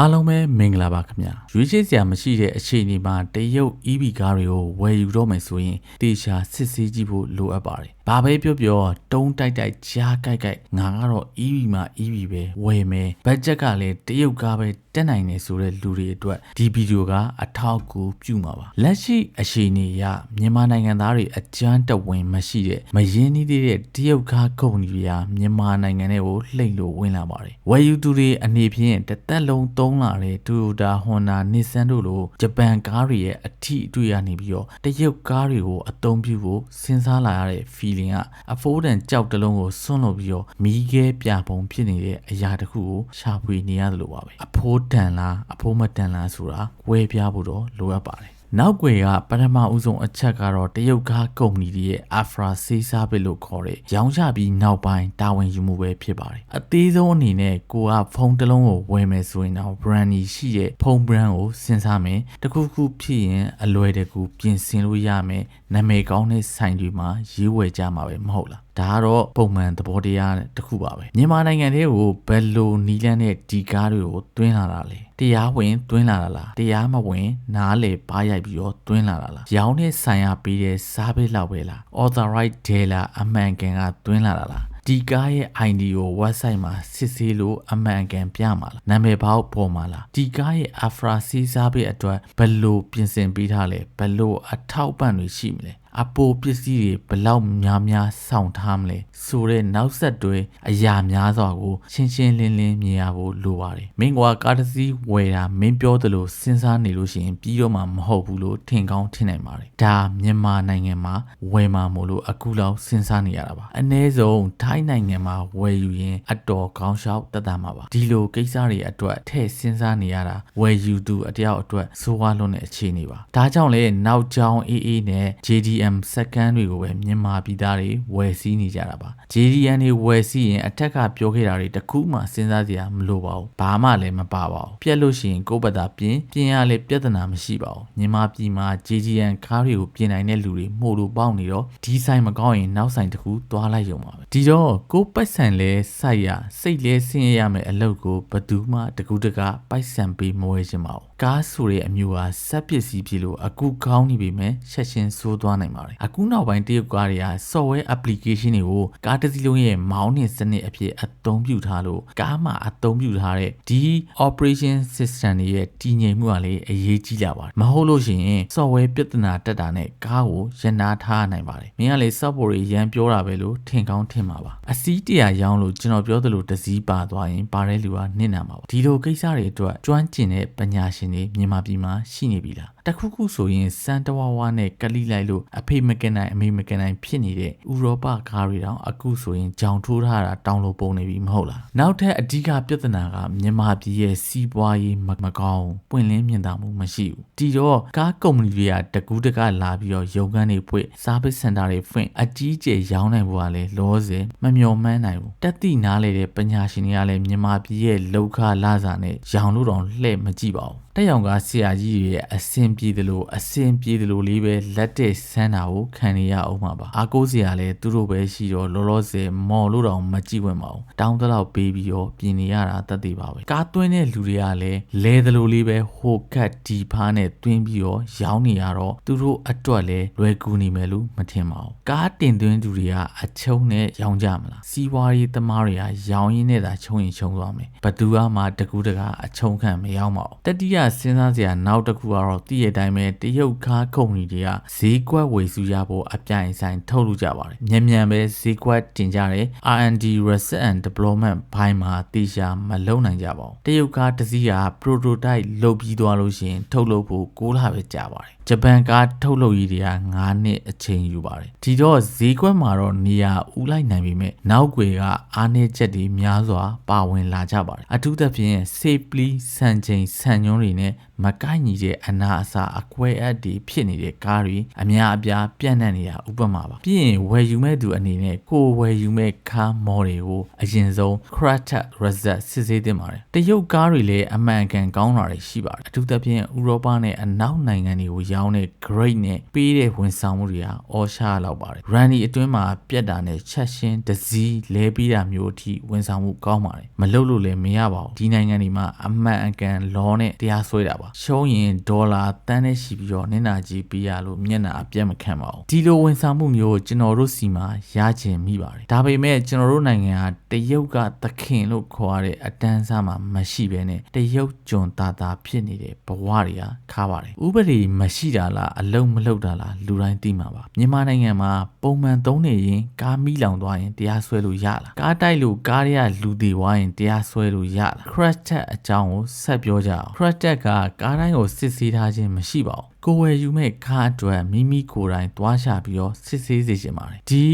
အားလုံးပဲမင်္ဂလာပါခင်ဗျာရွေးချယ်စရာမရှိတဲ့အခြေအနေမှာတရုတ် EV ကားတွေကိုဝယ်ယူတော့မယ်ဆိုရင်တေချာစစ်ဆေးကြည့်ဖို့လိုအပ်ပါတယ် ဘာပဲပြောပြောတုံးတိုက်တိုက်ကြားကြိုက်ကြိုက်ငါကတော့ EV မှာ EV ပဲဝယ်မယ်ဘတ်ဂျက်ကလည်းတရုတ်ကားပဲတက်နိုင်နေဆိုတဲ့လူတွေအတွက်ဒီဗီဒီယိုကအထောက်အကူပြုမှာပါလက်ရှိအခြေအနေအရမြန်မာနိုင်ငံသားတွေအကြမ်းတဝင်မရှိတဲ့မရင်းနှီးသေးတဲ့တရုတ်ကားကုမ္ပဏီတွေကမြန်မာနိုင်ငံထဲကိုလှိမ့်လို့ဝင်လာပါတယ်ဝယ်ယူသူတွေအနေဖြင့်တစ်သက်လုံးသုံးလာတဲ့ Toyota Honda Nissan တို့လိုဂျပန်ကားတွေရဲ့အထီးအတွေ့ရနေပြီးတော့တရုတ်ကားတွေကိုအသုံးပြုဖို့စဉ်းစားလာရတဲ့ feeling ကအဖိုးတန်ကြောက်တလုံးကိုစွန့်လို့ပြီးတော့မီးခဲပြပုံဖြစ်နေတဲ့အရာတစ်ခုကိုရှာဖွေနေရတယ်လို့ပါပဲအဖိုးတန်လားအဖိုးမတန်လားဆိုတာဝဲပြဖို့တော့လိုအပ်ပါတယ်နောက်ွယ်ကပထမဦးဆုံးအချက်ကတော့တရုတ်ကားကုမ္ပဏီတွေရဲ့ Afra စေးစားပစ်လို့ခေါ်တဲ့ရောင်းချပြီးနောက်ပိုင်းတာဝန်ယူမှုပဲဖြစ်ပါတယ်အသေးဆုံးအနေနဲ့ကိုကဖုန်းတစ်လုံးကိုဝယ်မယ်ဆိုရင်တော့ brand ရှိရဲ့ဖုန်း brand ကိုစဉ်းစားမယ်တခုခုဖြစ်ရင်အလွယ်တကူပြင်ဆင်လို့ရမယ် နာမည်ကောင်းတဲ့ဆိုင်တွေမှာရေးဝယ်ကြမှာပဲမဟုတ်လားဒါကတော့ပုံမှန်သဘောတရားတစ်ခုပါပဲမြန်မာနိုင်ငံထဲကိုဘယ်လိုနီးလန်းတဲ့ဒီကားတွေကိုတွင်းလာတာလဲတရားဝင်တွင်းလာတာလားတရားမဝင် နားလေပါရိုက်ပြီးတော့တွင်းလာတာလားရောင်းတဲ့ဆိုင်ရပေးတဲ့စားပေးလောက်ပဲလား authorized dealer အမှန်ကန်ကတွင်းလာတာလား ဒီကားရဲ့ ID ကို website မှာစစ်ဆေးလို့အမှန်ကန်ပြမှာလားနာမည်ပေါက်ပေါ်မှာလားဒီကားရဲ့ Afra စီးစားပေးအတွက်ဘယ်လိုပြင်ဆင်ပေးထားလဲဘယ်လိုအထောက်ပံ့တွေရှိမလဲ အပိုပစ္စည်းတွေဘလောက်များများစောင့်ထားမလဲဆိုတဲ့နောက်ဆက်တွဲအရာများစွာကိုရှင်းရှင်းလင်းလင်းမြင်ရဖို့လိုပါတယ်မင်းကကားတစ်စီးဝယ်တာမင်းပြောသလိုစဉ်းစားနေလို့ရှိရင်ပြီးတော့မှမဟုတ်ဘူးလို့ထင်ကောင်းထင်နိုင်ပါတယ်ဒါမြန်မာနိုင်ငံမှာဝယ်မှာမို့လို့အခုလောက်စဉ်းစားနေရတာပါအ ਨੇ ဆုံးထိုင်းနိုင်ငံမှာဝယ်ယူရင်အတော်ကောင်းရှောက်တက်တာမှာပါဒီလိုကိစ္စတွေအတွက်ထည့်စဉ်းစားနေရတာဝယ်ယူသူအတယောက်အတွက်စိုးဝါးလွန်းတဲ့အခြေအနေပါဒါကြောင့်လေနောက်ကြောင်းအေးအေးနဲ့ JDM JDM စက္ကန့်တွေကိုပဲမြန်မာပြည်သားတွေဝယ်စီးနေကြတာပါ JDM တွေဝယ်စီးရင်အထက်ကပြောခဲ့တာတွေတခုမှစဉ်းစားစရာမလိုပါဘူးဘာမှလည်းမပါပါဘူးပြက်လို့ရှိရင်ကိုယ့်ဘက်ကပြင်ပြင်ရလေပြဿနာမရှိပါဘူးမြန်မာပြည်မှာ JDM ကားတွေကိုပြင်နိုင်တဲ့လူတွေမှုလို့ပေါက်နေတော့ဒီဆိုင်မကောင်းရင်နောက်ဆိုင်တစ်ခုသွားလိုက်ရုံပါပဲဒီတော့ကိုပိုက်ဆံလဲစိုက်ရစိတ်လဲဆင်းရဲရမယ်အလုပ်ကိုဘယ်သူမှတကူတကပိုက်ဆံပေးမဝဲချင်ပါဘူး ကားဆိုတဲ့အမျိုးဟာစက်ပစ္စည်းဖြစ်လို့အခုကောင်းနေပြီမဲ့ချက်ချင်းဆိုးသွားနိုင်ပါတယ်အခုနောက်ပိုင်းတရုတ်ကားတွေက software application တွေကိုကားတစ်စီးလုံးရဲ့မောင်းနှင်စနစ်အဖြစ်အသုံးပြုထားလို့ကားမှာအသုံးပြုထားတဲ့ဒီ operation system တွေရဲ့တည်ငြိမ်မှုကလည်းအရေးကြီးလာပါတယ်မဟုတ်လို့ရှိရင် software ပြဿနာတက်တာနဲ့ကားကိုရနာထားနိုင်ပါတယ်မင်းကလေ software တွေရန်ပြောတာပဲလို့ထင်ကောင်းထင်မှာပါအစီးတရာရောင်းလို့ကျွန်တော်ပြောသလိုတစည်းပါသွားရင်ပါတဲ့လူကနစ်နာမှာပါဒီလိုကိစ္စတွေအတွက်ကျွမ်းကျင်တဲ့ပညာရှင်တွေမြန်မာပြည်မှာရှိနေပြီလား တခုခုဆိုရင်စန်တဝါဝါနဲ့ကလိလိုက်လို့အဖေမကနိုင်အမေမကနိုင်ဖြစ်နေတဲ့ဥရောပကားတွေတောင်အခုဆိုရင်ကြောင်ထိုးထားတာတောင်းလို့ပုံနေပြီမဟုတ်လားနောက်ထပ်အဓိကပြဿနာကမြန်မာပြည်ရဲ့စီးပွားရေးမကောင်းပွင့်လင်းမြင်သာမှုမရှိဘူးဒီတော့ကားကုမ္ပဏီတွေကတကူးတကလာပြီးတော့ရုံကန်းတွေဖွင့် service center တွေဖွင့်အကြီးကျယ်ရောင်းနိုင်ဖို့ကလည်းလောစင်မမျှော်မှန်းနိုင်ဘူးတက်တိနားလေတဲ့ပညာရှင်တွေကလည်းမြန်မာပြည်ရဲ့လောက်ခလာစာနဲ့ရောင်လို့တော့လှည့်မကြည့်ပါဘူးတက်ရောင်ကဆရာကြီးတွေရဲ့အစင်ပြေတယ်လို့အစင်ပြေတယ်လို့လေးပဲလက်တဲ့ဆန်းတာကိုခံနေရအောင်ပါပါအားကိုးစရာလည်းသူတို့ပဲရှိတော့လောလောဆယ်မော်လို့တော့မကြည့်ဝင်ပါဘူးတောင်းတလောက်ပေးပြီးတော့ပြင်နေရတာတတ်သိပါပဲကားသွင်းတဲ့လူတွေကလည်းလဲတယ်လို့လေးပဲဟိုကတ်ဒီဖားနဲ့သွင်းပြီးတော့ရောင်းနေရတော့သူတို့အတွက်လည်းလွယ်ကူနေမယ်လို့မထင်ပါဘူးကားတင်သွင်းသူတွေကအချုံနဲ့ရောင်းကြမလားစီးပွားရေးသမားတွေကရောင်းရင်းနဲ့သာချုံရင်ချုံသွားမယ်ဘသူကမှတကူတကအချုံခံမရောက်ပါဘူးတတိယစဉ်းစားစရာနောက်တစ်ခုကတော့တည့်ရတိုင်းပဲတရုတ်ကားကုမ္ပဏီတွေကဈေးကွက်ဝယ်စုရဖို့အပြိုင်ဆိုင်ထုတ်လို့ကြပါတယ်မြန်မြန်ပဲဈေးကွက်တင်ကြတယ် R&D Research and Development ဘိုင်းမှာတေချာမလုံနိုင်ကြပါဘူးတရုတ်ကားတစ်စီးက prototype လုပ်ပြီးသွားလို့ရှိရင်ထုတ်လုပ်ဖို့6လပဲကြာပါတယ်ဂျပန်ကားထုတ်လုပ်ရေးတွေက9နှစ်အချိန်ယူပါတယ်ဒီတော့ဈေးကွက်မှာတော့နေရာဥလိုက်နိုင်ပေမဲ့နောက်ွယ်ကအားနည်းချက်တွေများစွာပါဝင်လာကြပါတယ်အထူးသဖြင့် safely စံချိန်စံညွှန်းတွေနဲ့ မကိုက်ညီတဲ့အနာအစာအကွဲအပ်တွေဖြစ်နေတဲ့ကားတွေအများအပြားပြန့်နှံ့နေတာဥပမာပါပြီးရင်ဝယ်ယူမဲ့သူအနေနဲ့ကိုဝယ်ယူမဲ့ကားမော်တွေကိုအရင်ဆုံး crash result စစ်ဆေးသင့်ပါတယ်တရုတ်ကားတွေလည်းအမှန်ကန်ကောင်းတာတွေရှိပါတယ်အထူးသဖြင့်ဥရောပနဲ့အနောက်နိုင်ငံတွေကိုရောရောင်းတဲ့ grade နဲ့ပေးတဲ့ဝန်ဆောင်မှုတွေဟာအော်ရှာလောက်ပါတယ် Randy အတွင်းမှာပြက်တာနဲ့ချက်ရှင်းတစည်းလဲပေးတာမျိုးအထိဝန်ဆောင်မှုကောင်းပါတယ်မလုပ်လို့လည်းမရပါဘူးဒီနိုင်ငံတွေမှာအမှန်အကန်လောနဲ့တရားစွဲတာပါရှုံးရင်ဒေါ်လာတန်းနဲ့ရှိပြီးတော့နင့်နာကြီးပေးရလို့မျက်နှာအပြတ်မခံပါဘူးဒီလိုဝန်ဆောင်မှုမျိုးကျွန်တော်တို့စီမှာရချင်မိပါတယ်ဒါပေမဲ့ကျွန်တော်တို့နိုင်ငံကတရုတ်ကသခင်လို့ခေါ်ရတဲ့အတန်းစားမှာမရှိဘဲနဲ့တရုတ်ကျွန်သားသားဖြစ်နေတဲ့ဘဝတွေကခါပါတယ်ဥပဒေမရှိတာလားအလုံးမလုပ်တာလားလူတိုင်းသိမှာပါမြန်မာနိုင်ငံမှာပုံမှန်သုံးနေရင်ကားမီးလောင်သွားရင်တရားစွဲလို့ရလားကားတိုက်လို့ကားတွေကလူတွေဝိုင်းရင်တရားစွဲလို့ရလား crash test အကြောင်းကိုဆက်ပြောကြအောင် crash test ကကားတိုင်းကိုစစ်ဆေးထားခြင်းမရှိပါဘူးကိုယ်ဝယ်ယူမဲ့ကားအတွက်မိမိကိုယ်တိုင်သွားရှာပြီးတော့စစ်ဆေးစေချင်ပါတယ်ဒီ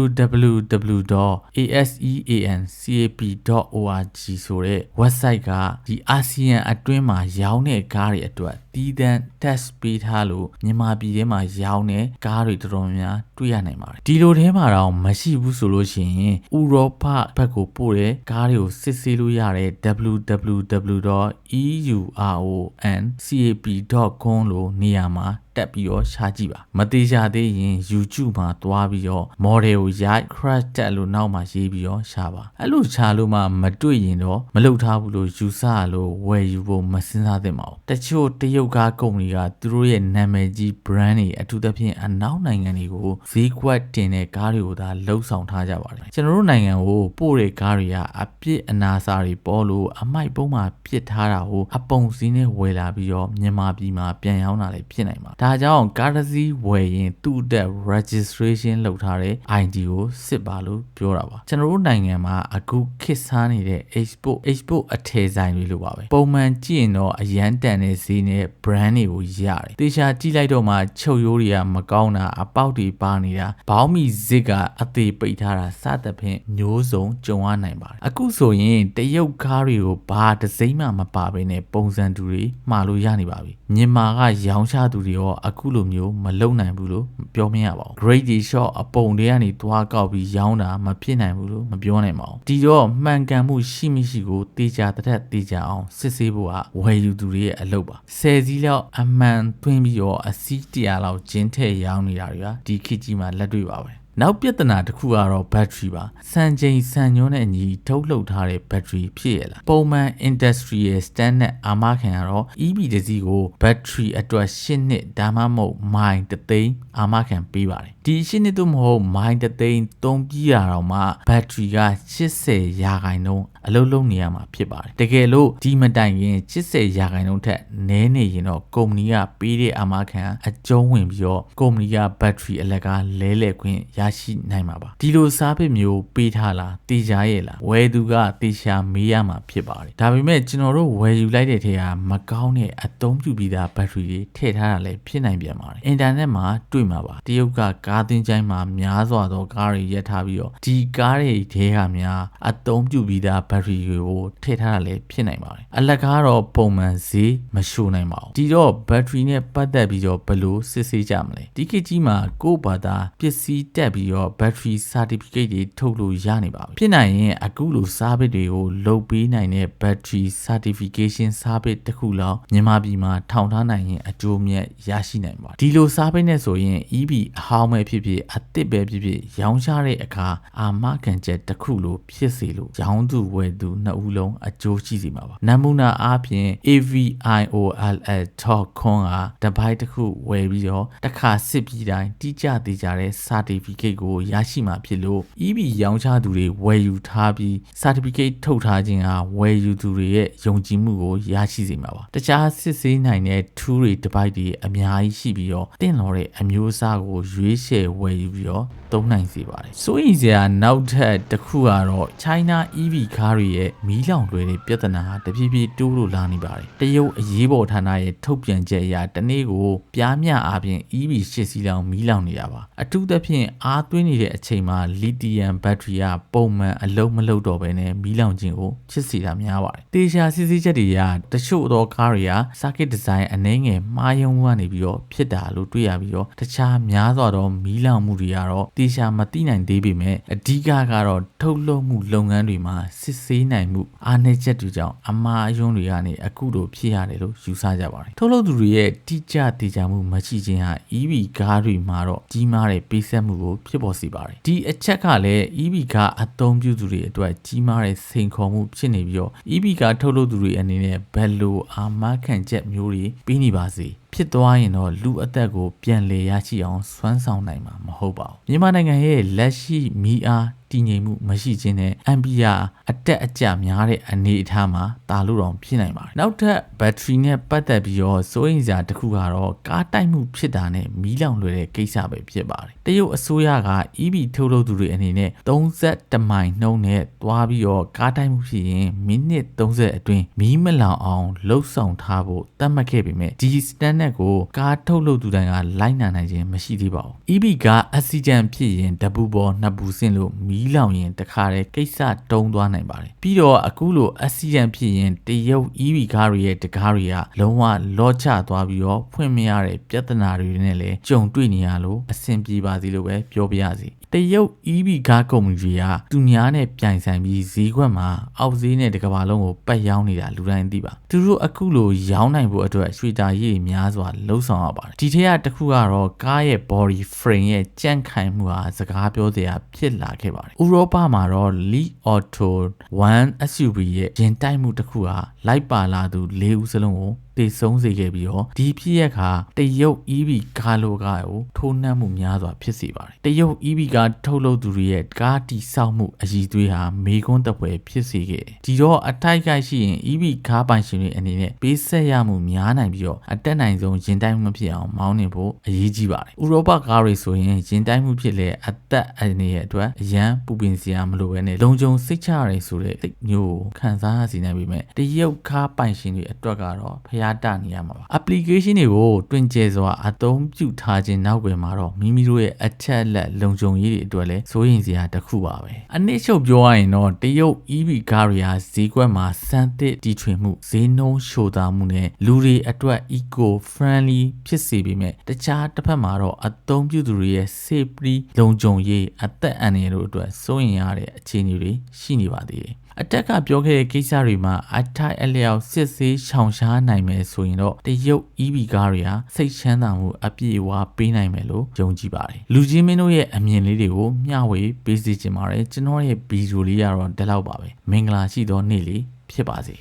www.aseancap.org ဆိုတဲ့ website ကဒီအာဆီယံအတွင်းမှာရောင်းတဲ့ကားတွေအတွက်တီးတန်း test ပေးထားလို့မြန်မာပြည်ထဲမှာရောင်းတဲ့ကားတွေတော်တော်များများတွေ့ရနိုင်ပါတယ်ဒီလိုထဲမှာတော့မရှိဘူးဆိုလို့ရှိရင်ဥရောပဘက်ကိုပို့တဲ့ကားတွေကိုစစ်ဆေးလို့ရတဲ့ www.euroncap.com လို့နေရာမှာတက်ပြီးတော့ရှားကြည့်ပါမသေးချာသေးရင် YouTube မှာသွားပြီးတော့ model ကိုရိုက် crash တက်လို့နောက်မှာရေးပြီးတော့ရှားပါအဲ့လိုရှားလို့မှမတွေ့ရင်တော့မလုပ်ထားဘူးလို့ယူဆရလို့ဝယ်ယူဖို့မစဉ်းစားသင့်ပါဘူးတချို့တရုတ်ကားကုမ္ပဏီကသူတို့ရဲ့နာမည်ကြီး brand တွေအထူးသဖြင့်အနောက်နိုင်ငံတွေကိုဈေးကွက်တင်တဲ့ကားတွေကိုသာလှုပ်ဆောင်ထားကြပါတယ်ကျွန်တော်တို့နိုင်ငံကိုပို့တဲ့ကားတွေကအပြစ်အနာစာတွေပေါ်လို့အမိုက်ပုံးမှာပြစ်ထားတာကိုအပုံစည်းနဲ့ဝယ်လာပြီးတော့မြန်မာပြည်မှာပြန်ရောင်းတာလည်းဖြစ်နိုင်ပါဒါကြောင့်ကားတစ်စီးဝယ်ရင်သူ့အတွက် registration လုပ်ထားတဲ့ ID ကိုစစ်ပါလို့ပြောတာပါကျွန်တော်တို့နိုင်ငံမှာအခုခေတ်စားနေတဲ့ export export အထည်ဆိုင်တွေလိုပါပဲပုံမှန်ကြည့်ရင်တော့အရန်တန်တဲ့ဈေးနဲ့ brand တွေကိုရတယ်တေချာကြည့်လိုက်တော့မှချုပ်ရိုးတွေကမကောင်းတာအပေါက်တွေပါနေတာဘောင်းမီဇစ်ကအသေးပိတ်ထားတာစသဖြင့်မျိုးစုံကြုံရနိုင်ပါတယ်အခုဆိုရင်တရုတ်ကားတွေကိုဘာတစ်စိမ့်မှမပါဘဲနဲ့ပုံစံတူတွေမှားလို့ရနေပါပြီမြန်မာကရောင်းချသူတွေရောအခုလိုမျိုးမလုံနိုင်ဘူးလို့ပြောမရပါဘူး grade တွေ shot အပုံတွေကနေသွားကောက်ပြီးရောင်းတာမဖြစ်နိုင်ဘူးလို့မပြောနိုင်ပါဘူးဒီတော့မှန်ကန်မှုရှိမရှိကိုတေချာတရက်တေချာအောင်စစ်ဆေးဖို့ကဝယ်ယူသူတွေရဲ့အလုပ်ပါဆယ်စီးလောက်အမှန်သွင်းပြီးတော့အစီးတရာလောက်ကျင်းထည့်ရောင်းနေတာတွေကဒီခေတ်ကြီးမှာလက်တွေ့ပါပဲ နောက်ပြဿနာတစ်ခုကတော့ battery ပါစံချိန်စံညွှန်းနဲ့အညီထုတ်လုပ်ထားတဲ့ battery ဖြစ်ရလားပုံမှန် industrial standard အာမခံရတော့ EV တစ်စီးကို battery အတွက်၈နှစ်ဒါမှမဟုတ်မိုင်တသိန်းအာမခံပေးပါတယ်ဒီ၈နှစ်သို့မဟုတ်မိုင်တသိန်းသုံးပြီးရတော့မှ battery က80ရာခိုင်နှုန်း အလုံးလုံးနေရမှာဖြစ်ပါတယ်တကယ်လို့ဒီမတိုင်ခင်80ရာခိုင်နှုန်းထက်နည်းနေရင်တော့ကုမ္ပဏီကပေးတဲ့အာမခံအကျုံးဝင်ပြီးတော့ကုမ္ပဏီက battery အလကားလဲလှယ်ခွင့်ရရှိနိုင်မှာပါဒီလိုစားပစ်မျိုးပေးထားလားတေချာရဲ့လားဝယ်သူကတေချာမေးရမှာဖြစ်ပါတယ်ဒါပေမဲ့ကျွန်တော်တို့ဝယ်ယူလိုက်တဲ့ထဲကမကောင်းတဲ့အသုံးပြုပြီးသား battery တွေထည့်ထားတာလည်းဖြစ်နိုင်ပြန်ပါတယ်အင်တာနက်မှာတွေ့မှာပါတရုတ်ကကားသင်းချိုင်းမှာများစွာသောကားတွေရပ်ထားပြီးတော့ဒီကားတွေထဲကများအသုံးပြုပြီးသား battery တွေကိုထည့်ထားတာလည်းဖြစ်နိုင်ပါတယ်အလကားတော့ပုံမှန်ဈေးမရှိုးနိုင်ပါဘူးဒီတော့ battery နဲ့ပတ်သက်ပြီးတော့ဘယ်လိုစစ်ဆေးကြမလဲဒီခေတ်ကြီးမှာကိုယ့်ဘာသာပစ္စည်းတက်ပြီးတော့ battery certificate တွေထုတ်လို့ရနေပါပြီဖြစ်နိုင်ရင်အခုလို service တွေကိုလုပ်ပေးနိုင်တဲ့ battery certification service တစ်ခုလောက်မြန်မာပြည်မှာထောင်ထားနိုင်ရင်အကျိုးမြတ်ရရှိနိုင်ပါတယ်ဒီလို service နဲ့ဆိုရင် EV အဟောင်းပဲဖြစ်ဖြစ်အသစ်ပဲဖြစ်ဖြစ်ရောင်းချတဲ့အခါအာမခံချက်တစ်ခုလိုဖြစ်စေလို့ရောင်းသူဝယ်သူနှစ်ဦးလုံးအကျိုးရှိစေမှာပါနမူနာအားဖြင့် aviol.com ကတပိုင်းတစ်ခုဝယ်ပြီးတော့တစ်ခါစစ်ပြီးတိုင်းတိကျသေးကြတဲ့ certificate ကိုရရှိမှာဖြစ်လို့ EV ရောင်းချသူတွေဝယ်ယူထားပြီး certificate ထုတ်ထားခြင်းဟာဝယ်ယူသူတွေရဲ့ယုံကြည်မှုကိုရရှိစေမှာပါတခြားစစ်ဆေးနိုင်တဲ့ tool တွေတစ်ပိုက်တွေအများကြီးရှိပြီးတော့တင့်တော်တဲ့အမျိုးအစားကိုရွေးချယ်ဝယ်ယူပြီးတော့ သုံးနိုင်စေပါတယ်စိုးရိမ်စရာနောက်ထပ်တစ်ခုကတော့ China EV ကားတွေရဲ့မီးလောင်လွှဲတဲ့ပြဿနာဟာတဖြည်းဖြည်းတိုးလို့လာနေပါတယ်တရုတ်အရေးပေါ်ဌာနရဲ့ထုတ်ပြန်ချက်အရတနေ့ကိုပြားမြအားဖြင့် EV ရှစ်စီးလောင်မီးလောင်နေတာပါအထူးသဖြင့်အားသွင်းနေတဲ့အချိန်မှာလီသီယမ်ဘက်ထရီကပုံမှန်အလုံးမလုံးတော့ဘဲနဲ့မီးလောင်ခြင်းကိုချစ်စီတာများပါတယ်တေရှာစစ်စစ်ချက်တွေကတချို့သောကားတွေက circuit design အနှဲငယ်မှားယွင်းမှုကနေပြီးတော့ဖြစ်တာလို့တွေ့ရပြီးတော့တခြားများစွာသောမီးလောင်မှုတွေကတော့တေရှာမသိနိုင်သေးပေမဲ့အဓိကကတော့ထုတ်လုပ်မှုလုပ်ငန်းတွေမှာစစ်ဆေးနိုင်မှုအားနည်းချက်တွေကြောင့်အမှားအယွင်းတွေကနေအခုလိုဖြစ်ရတယ်လို့ယူဆကြပါတယ်ထုတ်လုပ်သူတွေရဲ့တိကျတည်ကြမှုမရှိခြင်းဟာ EV ကားတွေမှာတော့ကြီးမားတဲ့ပေးဆက်မှုကိုဖြစ်ပေါ်စေပါတယ်ဒီအချက်ကလည်း EV ကားအသုံးပြုသူတွေအတွက်ကြီးမားတဲ့စိန်ခေါ်မှုဖြစ်နေပြီးတော့ EV ကားထုတ်လုပ်သူတွေအနေနဲ့ဘယ်လိုအာမခံချက်မျိုးတွေပြီးနေပါစေ ဖြစ်သွားရင်တော့လူအသက်ကိုပြန်လည်ရရှိအောင်စွမ်းဆောင်နိုင်မှာမဟုတ်ပါဘူးမြန်မာနိုင်ငံရဲ့လက်ရှိမိအား တည်ငြိမ်မှုမရှိခြင်းနဲ့အမ်ပီယာအတက်အကျများတဲ့အနေအထားမှာတာလို့တော့ဖြစ်နိုင်ပါတယ်နောက်ထပ်ဘက်ထရီနဲ့ပတ်သက်ပြီးတော့စိုးရိမ်စရာတစ်ခုကတော့ကားတိုက်မှုဖြစ်တာနဲ့မီးလောင်လွယ်တဲ့ကိစ္စပဲဖြစ်ပါတယ်တရုတ်အစိုးရက EV ထုတ်လုပ်သူတွေအနေနဲ့31မိုင်နှုန်းနဲ့သွားပြီးတော့ကားတိုက်မှုဖြစ်ရင်မိနစ်30အတွင်းမီးမလောင်အောင်လှုပ်ဆောင်ထားဖို့တတ်မှတ်ခဲ့ပေမဲ့ဒီ standard ကိုကားထုတ်လုပ်သူတိုင်းကလိုက်နာနိုင်ခြင်းမရှိသေးပါဘူး EV ကား accident ဖြစ်ရင်တပူပေါ်နှစ်ပူဆင့်လို့မီးလောင်ရင်တခါတည်းကိစ္စတုံးသွားနိုင်ပါတယ်ပြီးတော့အခုလို accident ဖြစ်ရင်တရုတ် EV ကားတွေရဲ့တကားတွေကလုံးဝလော့ချသွားပြီးတော့ဖွင့်မရတဲ့ပြဿနာတွေနဲ့လည်းကြုံတွေ့နေရလို့အဆင်ပြေပါစေလို့ပဲပြောပြရစီ တရုတ် EV ကားကုမ္ပဏီတွေကသူများနဲ့ပြိုင်ဆိုင်ပြီးဈေးကွက်မှာအောက်ဈေးနဲ့တစ်ကမ္ဘာလုံးကိုပတ်ရောင်းနေတာလူတိုင်းသိပါသူတို့အခုလိုရောင်းနိုင်ဖို့အတွက်ရွှေတာရည်များစွာလှုံ့ဆော်ရပါတယ်ဒီထက်ကတစ်ခုကတော့ကားရဲ့ body frame ရဲ့ကြန့်ခိုင်မှုဟာစကားပြောစရာဖြစ်လာခဲ့ပါတယ်ဥရောပမှာတော့ Li Auto 1 SUV ရဲ့ရင်တိုက်မှုတစ်ခုဟာ လိုက်ပါလာသူ၄ဦးစလုံးကိုတည်ဆုံးစေခဲ့ပြီးတော့ဒီဖြစ်ရက်ခါတရုတ် EV ကားလိုကားကိုထိုးနှက်မှုများစွာဖြစ်စေပါတယ်တရုတ် EV ကားထုတ်လုပ်သူတွေရဲ့ကားတီဆောက်မှုအည်သွေးဟာမေကွန်းတပွဲဖြစ်စေခဲ့ဒီတော့အထိုက်ကိုက်ရှိရင် EV ကားပိုင်ရှင်တွေအနေနဲ့ပေးဆက်ရမှုများနိုင်ပြီးတော့အတက်နိုင်ဆုံးရင်တိုင်းမှုမဖြစ်အောင်မောင်းနေဖို့အရေးကြီးပါတယ်ဥရောပကားတွေဆိုရင်ရင်တိုင်းမှုဖြစ်လေအသက်အနေရဲ့အတွက်အရန်ပူပင်စရာမလိုဘဲနဲ့လုံခြုံစိတ်ချရတယ်ဆိုတဲ့စိတ်မျိုးကိုခံစားရစီနိုင်ပေမဲ့တရုတ်ကားပိုင်ရှင်တွေအတွက်ကတော့ဖျားတနေရမှာပါ application တွေကိုတွင်ကျဲစွာအသုံးပြုထားခြင်းနောက်ွယ်မှာတော့မိမိတို့ရဲ့အချက်အလက်လုံခြုံရေးတွေအတွက်လည်းစိုးရိမ်စရာတစ်ခုပါပဲအနည်းချုပ်ပြောရရင်တော့တရုတ် EV ကားတွေဟာဈေးကွက်မှာစမ်းသစ်တီထွင်မှုဈေးနှုန်းရှို့သားမှုနဲ့လူတွေအတွက် eco friendly ဖြစ်စေပေမဲ့တခြားတစ်ဖက်မှာတော့အသုံးပြုသူတွေရဲ့ safety လုံခြုံရေးအသက်အန္တရာယ်တို့အတွက်စိုးရိမ်ရတဲ့အခြေအနေတွေရှိနေပါသေးတယ် အတက်ကပြောခဲ့တဲ့ကိစ္စတွေမှာအထိုက်အလျောက်စစ်ဆေးရှောင်ရှားနိုင်မယ်ဆိုရင်တော့တရုတ် EV ကားတွေဟာစိတ်ချမ်းသာမှုအပြည့်အဝပေးနိုင်မယ်လို့ယုံကြည်ပါတယ်လူချင်းမင်းတို့ရဲ့အမြင်လေးတွေကိုမျှဝေပေးစီချင်ပါတယ်ကျွန်တော်ရဲ့ဗီဒီယိုလေးကတော့ဒီလောက်ပါပဲမင်္ဂလာရှိသောနေ့လေးဖြစ်ပါစေ